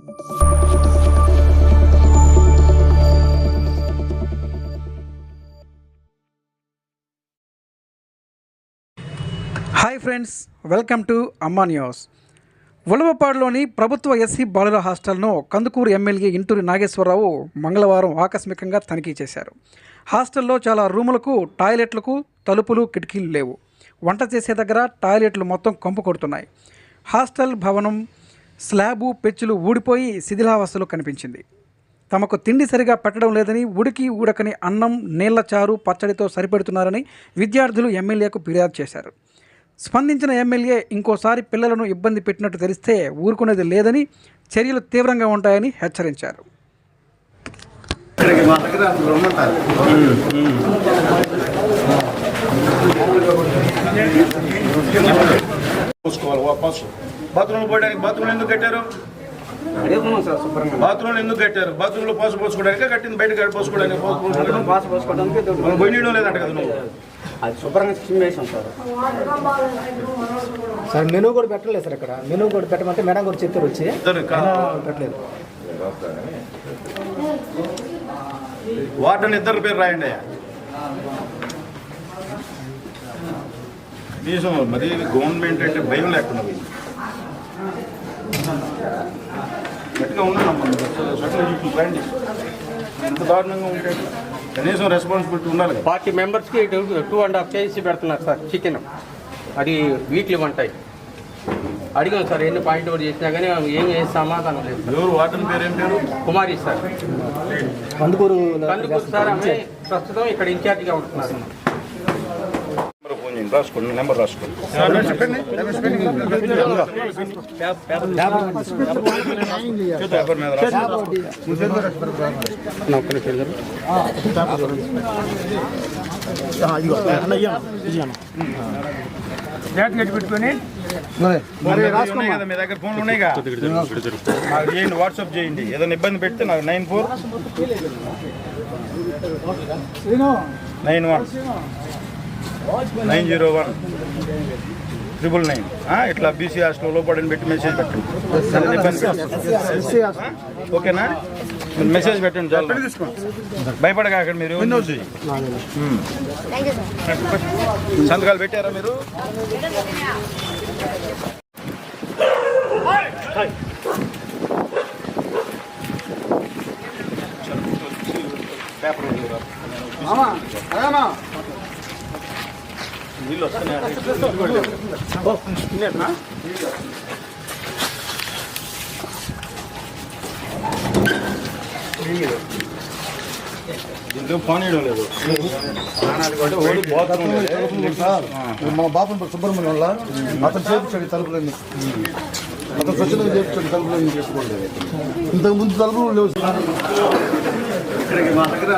Hi friends welcome to Amma news ఉలవపాడులోని ప్రభుత్వ SC బాలుర హాస్టల్ను కందుకూరు ఎమ్మెల్యే ఇంటూరి నాగేశ్వరరావు మంగళవారం ఆకస్మికంగా తనిఖీ చేశారు. హాస్టల్లో చాలా రూములకు టాయిలెట్లకు తలుపులు కిటికీలు లేవు. వంట చేసే దగ్గర టాయిలెట్లు మొత్తం కంపు కొడుతున్నాయి. హాస్టల్ భవనం స్లాబు పెచ్చులు ఊడిపోయి శిథిలావస్థలో కనిపించింది. తమకు తిండి సరిగా పెట్టడం లేదని ఉడికి ఉడకని అన్నం నీళ్ళ చారు పచ్చడితో సరిపెడుతున్నారని విద్యార్థులు ఎమ్మెల్యేకు ఫిర్యాదు చేశారు. స్పందించిన ఎమ్మెల్యే ఇంకోసారి పిల్లలను ఇబ్బంది పెట్టినట్టు తెలిస్తే ఊరుకునేది లేదని చర్యలు తీవ్రంగా ఉంటాయని హెచ్చరించారు. మా పోసుకోవాలి వాపసు. బాత్రూమ్ పోయడానికి బాత్రూమ్ ఎందుకు కట్టారు? బాత్రూమ్ ఎందుకు కట్టారు? బాత్రూమ్లో పాసు పోసుకోవడానికి? కట్టింది బయట కట్టి పోసుకోవడానికి? పోయి లేదంట కదా నువ్వు. అది శుభ్రంగా చిమ్మేసాం సార్. సార్ మెనూ కూడా పెట్టలేదు సార్ ఇక్కడ. మెనూ కూడా పెట్టమంటే మేడం కూడా చెప్పారు వచ్చి. పెట్టలేదు. వార్డెన్ ఇద్దరు పేరు రాయండి కనీసం మరి గవర్నమెంట్ అంటే భయం లేకుండా పోయింది. గట్టిగా ఉన్నానమ్మా సకల జీవితం రాయండి ఎంత దారుణంగా ఉంటే కనీసం రెస్పాన్సిబిలిటీ ఉండాలి ఫార్టీ మెంబర్స్కి two two and half kgs పెడుతున్నారు సార్ చికెన్. అది వీక్లీ టైం. అడిగాం సార్ ఎన్ని పాయింట్ అవుట్ చేసినా కానీ ఏం చేసి సమాధానం లేదు ఎవరు వార్డెన్ పేరు ఏం పేరు? కుమారి సార్. కందుకూరు కందుకూరు సార్ ఆమె ప్రస్తుతం ఇక్కడ ఇన్ఛార్జిగా ఉంటున్నారు. రాసుకోండి నెంబర్ రాసుకోండి. పేపర్ మీద మీ దగ్గర ఫోన్లు ఉన్నాయి నాకు చేయండి వాట్సాప్ చేయండి ఏదైనా ఇబ్బంది పెడితే నాకు nine four nine one nine zero one. Triple nine. ఇట్లా బీసీ హాస్టల్ లోపడని పెట్టి మెసేజ్ పెట్టండి? ఓకేనా? మెసేజ్ పెట్టండి చాలు. భయపడగా అక్కడ మీరు. సంతకాలు పెట్టారా మీరు? పేపర్ నీళ్ళు వస్తున్నాయి? దీంట్లో ఫోన్ వేయడం లేదు. ఓడి బాత్రూమ్ లేదు. సార్ మా బాబు సుబ్రహ్మణ్యం వల్ల అతను చేపించాడు తలుపులన్నీ. అతను స్వచ్ఛంగా చేపించాడు తలుపులన్నీ చేసుకోండి. ఇంతకు ముందు తలుపులు లేవు. ఇక్కడికి మా దగ్గర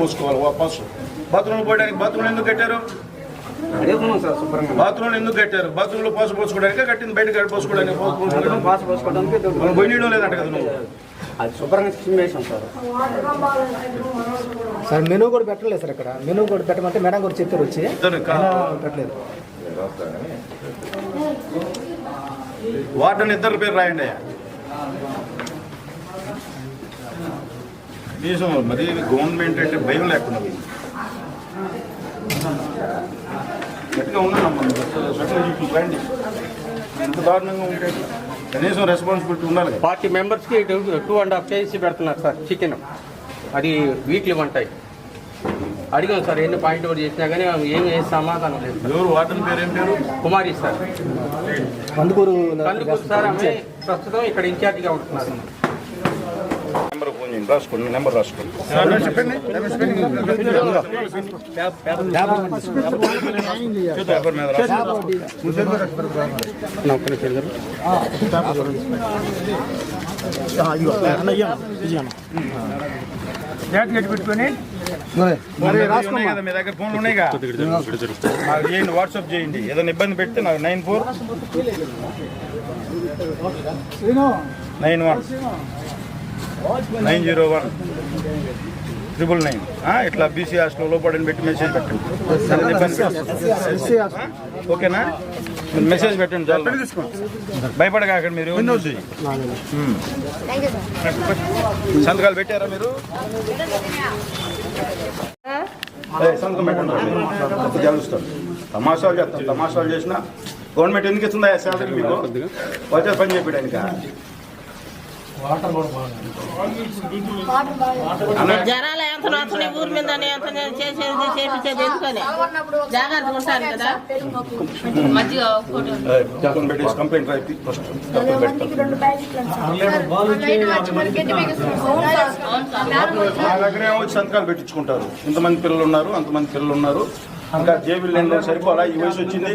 పోసుకోవాలి వాపసు బాత్రూమ్ పోయడానికి బాత్రూమ్ ఎందుకు కట్టారు? అడుగుతున్నాం సార్ శుభ్రంగా బాత్రూమ్ ఎందుకు కట్టారు? బాత్రూమ్లో పాసు పోసుకోవడానికి? కట్టింది బయట కట్టి పోసుకోవడానికి? పోయి నీళ్ళు లేదంట కదా నువ్వు. అది శుభ్రంగా చిమ్మేసాం సార్. సార్ మెనూ కూడా పెట్టలేదు సార్ ఇక్కడ. మెనూ కూడా పెట్టమంటే మేడం కూడా చెప్పారు వచ్చి. పెట్టలేదు. వార్డెన్ ఇద్దరు పేరు రాయండి కనీసం మరి గవర్నమెంట్ అంటే భయం లేకుండా పోయింది. గట్టిగా ఉన్నానమ్మా ఎంత దారుణంగా ఉంటే కనీసం రెస్పాన్సిబిలిటీ ఉండాలి ఫార్టీ మెంబర్స్కి two two and half kgs పెడుతున్నారు సార్ చికెన్ అది వీక్లీ వన్ టైం అడిగాం సార్ ఎన్ని పాయింట్ అవుట్ చేసినా కానీ ఏం చేసి సమాధానం లేదు ఎవరు వార్డెన్ పేరు ఏం పేరు? కుమారి సార్. కందుకూరు కందుకూరు సార్ ఆమె ప్రస్తుతం ఇక్కడ ఇన్ఛార్జిగా ఉంటున్నారు. చేయండి రాసుకోండి నెంబర్ రాసుకోండి పేపర్ మీద మీ దగ్గర ఫోన్లు ఉన్నాయి నాకు చేయండి వాట్సాప్ చేయండి ఏదైనా ఇబ్బంది పెడితే నాకు nine four nine one nine zero one. Triple nine. ఇట్లా బీసీ హాస్టల్ లోపడని పెట్టి మెసేజ్ పెట్టండి? ఓకేనా? మెసేజ్ పెట్టండి చాలు. భయపడగాకండి మీరు. సంతకాలు పెట్టారా మీరు? సంతకం పెట్టండి. తెలుస్తాం తమాషాలు చేస్తాం. తమాషాలు చేసినా గవర్నమెంట్ ఎందుకు ఇస్తుందా శాలరీ మీకు? వచ్చే పని చెప్పడానికి జనాలు ఎంత వస్తున్నాయి ఊరి మీద ఎంత చేసేది చేపించేది ఎందుకని జాగ్రత్తగా ఉంటారు కదా మా దగ్గర ఏమో వచ్చి సంతకాలు పెట్టించుకుంటారు ఇంతమంది పిల్లలు ఉన్నారు అంతమంది పిల్లలు ఉన్నారు ఇంకా జేబులు లేని సరిపోలా ఈ వయసు వచ్చింది